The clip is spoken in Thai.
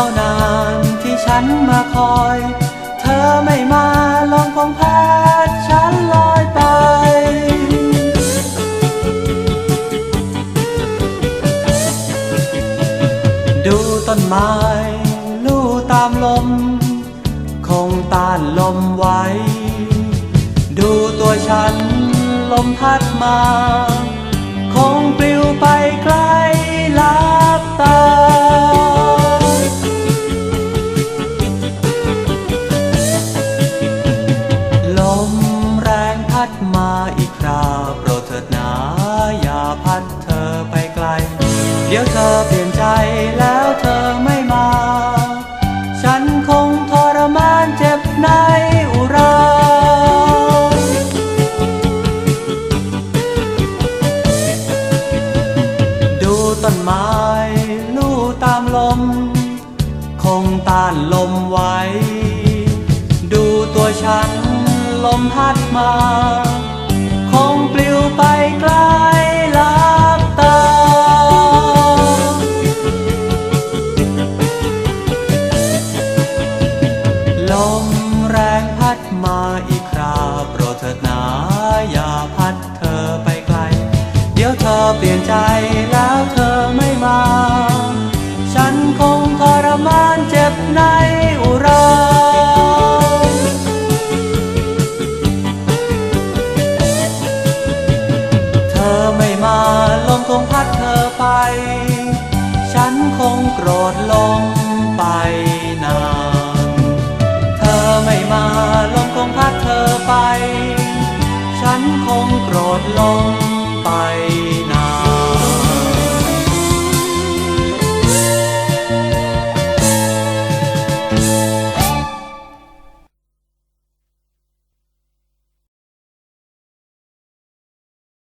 ท่านานที่ฉันมาคอย เธอไม่มาลองคงพัดฉันลอยไป ดูต้นไม้ลู่ตามลม คงต้านลมไว้ ดูตัวฉันลมพัดมา คงปลิวไปไกล มาอีกคราวโปรดเถิดหนาอย่าพัดเธอไปไกล เดี๋ยวเธอเปลี่ยนใจแล้วเธอไม่มา ฉันคงทรมานเจ็บในอุราดูต้นไม้ลู่ตามลม คงต้านลมไว้ ดูตัวฉันลมพัดมา ลมแรงพัดมาอีกคราโปรดเถิดหนาอย่าพัดเธอไปไกล เดี๋ยวเธอเปลี่ยนใจ